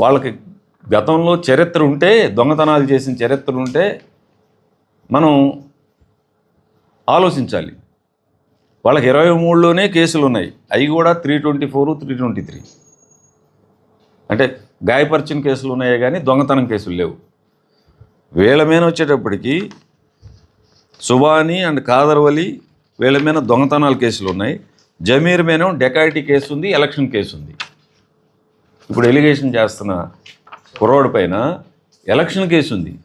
వాళ్ళకి గతంలో చరిత్ర ఉంటే దొంగతనాలు చేసిన చరిత్ర ఉంటే మనం ఆలోచించాలి. వాళ్ళకి ఇరవై మూడులోనే కేసులు ఉన్నాయి. అవి కూడా three twenty four three twenty three. అంటే గాయపరిచిన కేసులు ఉన్నాయే కానీ దొంగతనం కేసులు లేవు. వీళ్ళ మీద వచ్చేటప్పటికి సుబాని అండ్ కాదర్వలి వీళ్ళ మీద దొంగతనాల కేసులు ఉన్నాయి. జమీర్ మీద డెకాయిటీ కేసు ఉంది ఎలక్షన్ కేసు ఉంది ఇప్పుడు ఎలిగేషన్ చేస్తున్న కుర్రోడ్ పైన ఎలక్షన్ కేసు ఉంది.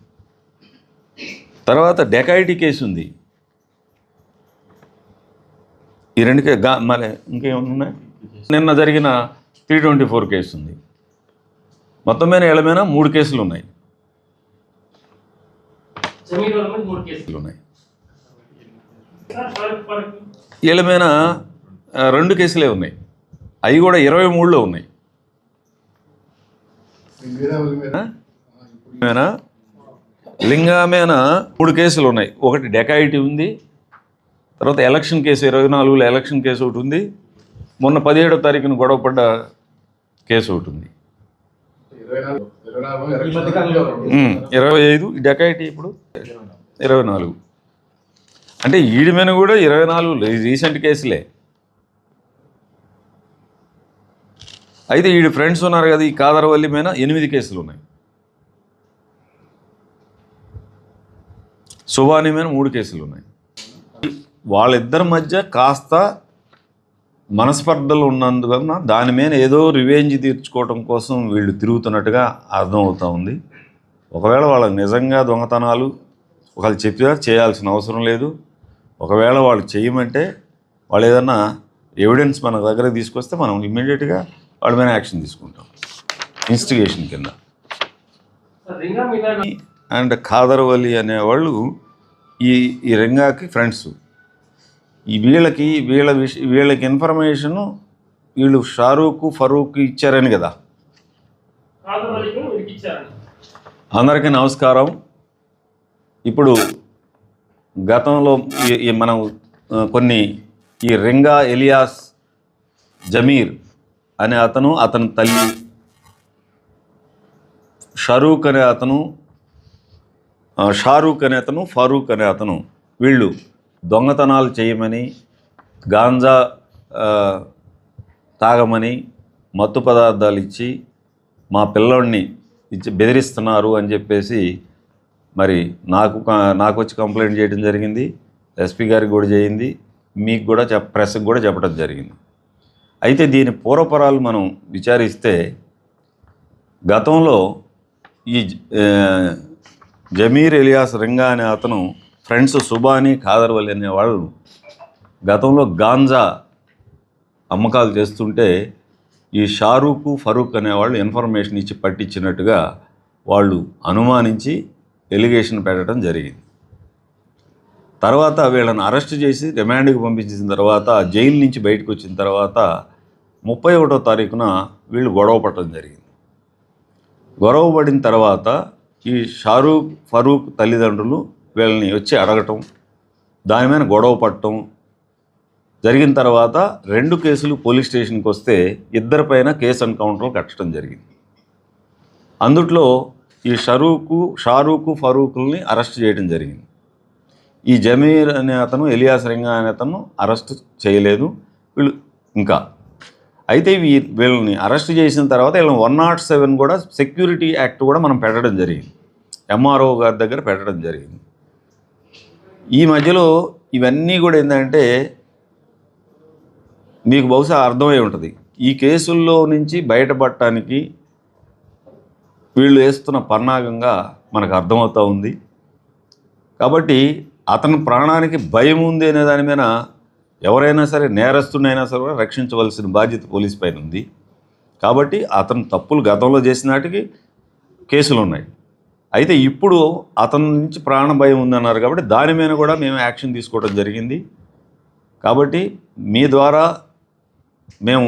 తర్వాత డెకాయిటీ కేసు ఉంది. ఈ రెండు కే- గా మళ్ళీ ఇంకేమైనా ఉన్నాయి నిన్న జరిగిన త్రీ ట్వంటీ ఫోర్ కేసు ఉంది. మొత్తం మీద వీళ్ళ మీద మూడు కేసులు ఉన్నాయి. కేసులు ఉన్నాయి. వీళ్ళ మీద రెండు కేసులే ఉన్నాయి. అవి కూడా ఇరవై మూడులో ఉన్నాయి. మీద లింగా మీద మూడు కేసులు ఉన్నాయి. ఒకటి డెకాయిటీ ఉంది. తర్వాత ఎలక్షన్ కేసు ఇరవై నాలుగులో ఎలక్షన్ కేసు ఒకటి ఉంది. మొన్న పదిహేడో తారీఖున గొడవపడ్డ కేసు ఒకటి ఉంది. ఇరవై ఐదు డెకాయిటీ ఇప్పుడు ఇరవై నాలుగు. అంటే ఈడి మీద కూడా ఇరవై నాలుగు రీసెంట్ కేసులే. అయితే వీడు ఫ్రెండ్స్ ఉన్నారు కదా ఈ కాదరవల్లి మీద ఎనిమిది కేసులు ఉన్నాయి. సుభాని మీద మూడు కేసులు ఉన్నాయి. వాళ్ళిద్దరి మధ్య కాస్త మనస్పర్ధలు ఉన్నందువలన దాని మీద ఏదో రివెంజ్ తీర్చుకోవటం కోసం వీళ్ళు తిరుగుతున్నట్టుగా అర్థమవుతూ ఉంది. ఒకవేళ వాళ్ళకి నిజంగా దొంగతనాలు ఒకళ్ళు చెప్పారు చేయాల్సిన అవసరం లేదు. ఒకవేళ వాళ్ళు చేయమంటే వాళ్ళు ఏదన్నా ఎవిడెన్స్ మన దగ్గర తీసుకొస్తే మనం ఇమ్మీడియట్గా వాళ్ళ మీద యాక్షన్ తీసుకుంటాం. ఇన్స్టిగేషన్ కింద. అండ్ ఖాదర్వలి అనేవాళ్ళు ఈ ఈ రింగాకి ఫ్రెండ్స్ ఈ వీళ్ళకి వీళ్ళ విష వీళ్ళకి ఇన్ఫర్మేషను వీళ్ళు షారూక్ ఫరూక్ ఇచ్చారని కదా. అందరికీ నమస్కారం. ఇప్పుడు గతంలో ఈ- మనం కొన్ని ఈ రింగా ఎలియాస్ జమీర్ అనే అతను అతని తల్లి. షారూక్ అనే అతను ఆ, షారూక్ అనే అతను ఫారూక్ అనే అతను. వీళ్ళు దొంగతనాలు చేయమని గాంజా తాగమని మత్తు పదార్థాలు ఇచ్చి మా పిల్లోడిని ఇచ్చి బెదిరిస్తున్నారు అని చెప్పేసి మరి నాకు నాకు వచ్చి కంప్లైంట్ చేయడం జరిగింది. ఎస్పీ గారికి కూడా చేయింది. మీకు కూడా చెప్ ప్రెస్కి కూడా చెప్పడం జరిగింది. అయితే దీని పూర్వపరాలు మనం విచారిస్తే గతంలో ఈ జమీర్ ఎలియాస్ రింగా అనే అతను ఫ్రెండ్స్ సుబాని ఖాదర్వల్లి అనే వాళ్ళు గతంలో గాంజా అమ్మకాలు చేస్తుంటే ఈ షారూక్ ఫరూక్ అనేవాళ్ళు ఇన్ఫర్మేషన్ ఇచ్చి పట్టించినట్టుగా వాళ్ళు అనుమానించి ఎలిగేషన్ పెట్టడం జరిగింది. తర్వాత వీళ్ళని అరెస్ట్ చేసి రిమాండ్కి పంపించిన తర్వాత జైలు నుంచి బయటకు వచ్చిన తర్వాత ముప్పై ఒకటో తారీఖున వీళ్ళు గొడవ పడటం జరిగింది. గొడవ పడిన తర్వాత ఈ షారూక్ ఫరూక్ తల్లిదండ్రులు వీళ్ళని వచ్చి అడగటం దాని మీద గొడవ పడటం జరిగిన తర్వాత రెండు కేసులు పోలీస్ స్టేషన్కి వస్తే ఇద్దరిపైన కేసు ఎన్కౌంటర్లు కట్టడం జరిగింది. అందుట్లో ఈ షరూకు షారూకు ఫరూకుల్ని అరెస్ట్ చేయడం జరిగింది. ఈ జమీర్ అనే అతను ఎలియాస్ రింగా అనే అతను అరెస్ట్ చేయలేదు. వీళ్ళు ఇంకా అయితే వీ వీళ్ళని అరెస్ట్ చేసిన తర్వాత వీళ్ళని వన్ నాట్ సెవెన్ కూడా సెక్యూరిటీ యాక్ట్ కూడా మనం పెట్టడం జరిగింది. ఎంఆర్ఓ గారి దగ్గర పెట్టడం జరిగింది. ఈ మధ్యలో ఇవన్నీ కూడా ఏంటంటే మీకు బహుశా అర్థమై ఉంటుంది. ఈ కేసుల్లో నుంచి బయటపడటానికి వీళ్ళు వేస్తున్న పన్నాగంగా మనకు అర్థమవుతూ ఉంది. కాబట్టి అతని ప్రాణానికి భయం ఉంది అనే దాని మీద ఎవరైనా సరే నేరస్తునైనా సరే కూడా రక్షించవలసిన బాధ్యత పోలీస్ పైన ఉంది. కాబట్టి అతను తప్పులు గతంలో చేసినాటికి కేసులు ఉన్నాయి. అయితే ఇప్పుడు అతని నుంచి ప్రాణ భయం ఉందన్నారు కాబట్టి దాని మీద కూడా మేము యాక్షన్ తీసుకోవడం జరిగింది. కాబట్టి మీ ద్వారా మేము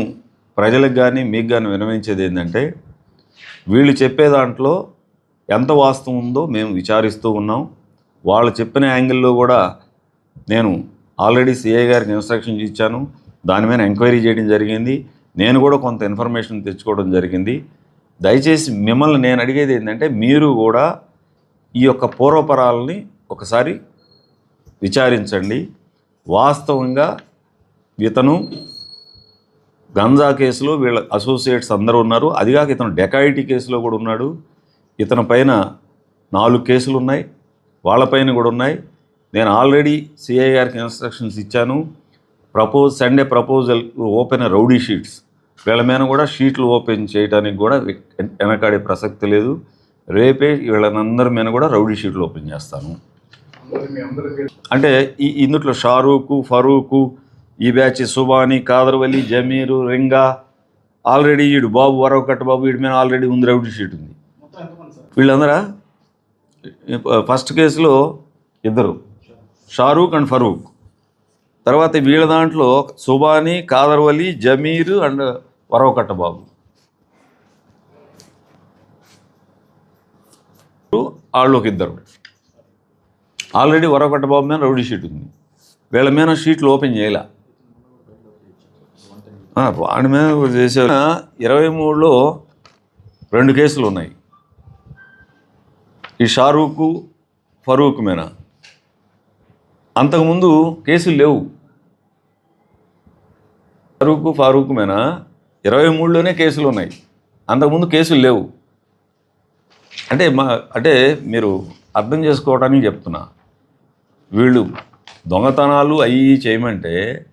ప్రజలకు కానీ మీకు కానీ వినవించేది ఏంటంటే వీళ్ళు చెప్పే దాంట్లో ఎంత వాస్తవం ఉందో మేము విచారిస్తూ ఉన్నాం. వాళ్ళు చెప్పిన యాంగిల్లో కూడా నేను ఆల్రెడీ సిఐ గారికి ఇన్స్ట్రక్షన్స్ ఇచ్చాను. దాని మీద ఎంక్వైరీ చేయడం జరిగింది. నేను కూడా కొంత ఇన్ఫర్మేషన్ తెచ్చుకోవడం జరిగింది. దయచేసి మిమ్మల్ని నేను అడిగేది ఏంటంటే మీరు కూడా ఈ యొక్క పూర్వపరాలని ఒకసారి విచారించండి. వాస్తవంగా ఇతను గంజా కేసులో వీళ్ళ అసోసియేట్స్ అందరూ ఉన్నారు. అదిగాక ఇతను డెకాయిటీ కేసులో కూడా ఉన్నాడు. ఇతని పైన నాలుగు కేసులు ఉన్నాయి. వాళ్ళపైన కూడా ఉన్నాయి. నేను ఆల్రెడీ సిఐ గారికి ఇన్స్ట్రక్షన్స్ ఇచ్చాను. Propose Sunday proposal open rowdy sheets వీళ్ళ మీద కూడా షీట్లు ఓపెన్ చేయడానికి కూడా వెనకాడే ప్రసక్తి లేదు. రేపే వీళ్ళందరి మీద కూడా రౌడీ షీట్లు ఓపెన్ చేస్తాను. అంటే ఈ ఇందుట్లో షారూకు ఫరూకు ఈ బ్యాచ్ సుబాని కాదర్వలి జమీరు రింగా ఆల్రెడీ వీడు బాబు వరవకట్ట బాబు వీడి మీద ఆల్రెడీ ఉంది రౌడీ షీట్ ఉంది. వీళ్ళందరా? ఫస్ట్ కేసులో ఇద్దరు. షారూక్ అండ్ ఫరూక్. తర్వాత వీళ్ళ దాంట్లో సుబాని కాదర్వలి జమీర్ అండ్ వరవకట్ట బాబు. వాళ్ళు ఒక ఇద్దరు. ఆల్రెడీ వరవకట్టబాబు మీద రౌడీ షీట్ ఉంది. వీళ్ళ మీద షీట్లు ఓపెన్ చేయలే. వాడి మీద చేసే ఇరవై మూడులో రెండు కేసులు ఉన్నాయి. ఈ షారూకు ఫరూక్ మీద. అంతకుముందు కేసులు లేవు. ఫారూక్ ఫారూక్ మీద ఇరవై మూడులోనే కేసులు ఉన్నాయి. అంతకుముందు కేసులు లేవు. అంటే మా అంటే మీరు అర్థం చేసుకోవడానికి చెప్తున్నా. వీళ్ళు దొంగతనాలు అవి చేయమంటే